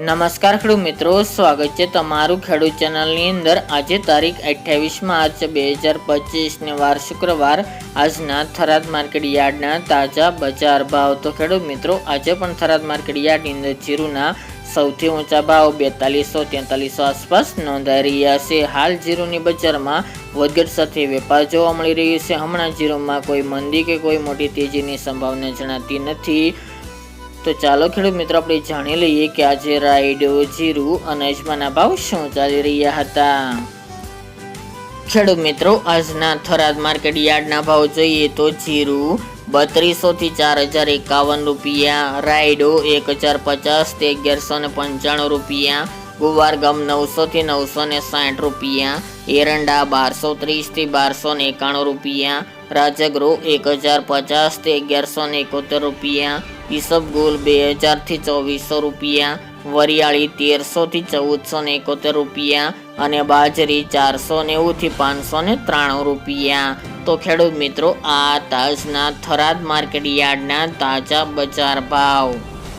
નમસ્કાર ખેડૂત મિત્રો, સ્વાગત છે તમારું ખેડૂત ચેનલની અંદર. આજે તારીખ અઠ્યાવીસ માર્ચ બે હજાર પચીસને વાર શુક્રવાર. આજના થરાદ માર્કેટ યાર્ડના તાજા બજાર ભાવ. તો ખેડૂત મિત્રો, આજે પણ થરાદ માર્કેટ યાર્ડની અંદર જીરુના સૌથી ઊંચા ભાવ બેતાલીસો તેતાલીસો આસપાસ નોંધાઈ રહ્યા છે. હાલ જીરુની બજારમાં વધઘટ સાથે વેપાર જોવા મળી રહ્યો છે. હમણાં જીરુમાં કોઈ મંદી કે કોઈ મોટી તેજીની સંભાવના જણાતી નથી. તો ચાલો ખેડૂત મિત્રો, આપણે જાણી લઈએ કે આજે રાયડો જીરું અને અજમાના ભાવ શું ચાલી રહ્યા હતા. ખેડૂત મિત્રો, આજના થરાદ માર્કેટ યાર્ડના ભાવ જોઈએ તો જીરું બત્રીસો થી ચાર હજાર એકાવન રૂપિયા રાયડો એક હજાર પચાસથી અગિયારસો ને પંચાણું રૂપિયા, ગુવાર ગમ નવસો થી નવસો ને સાઠ રૂપિયા, એરંડા બારસો ત્રીસથી બારસો ને એકાણું રૂપિયા રાજગરો એક હજાર પચાસથી અગિયારસો ને એકોતેર રૂપિયા ઈસબગુલ બે હજારથી ચોવીસો રૂપિયા, વરિયાળી તેરસોથી ચૌદસો ને એકોતેર રૂપિયા અને બાજરી ચારસો નેવુંથી પાંચસો ને ત્રાણું રૂપિયા. તો ખેડૂત મિત્રો, આ તાજના થરાદ માર્કેટ યાર્ડના તાજા બજાર ભાવ.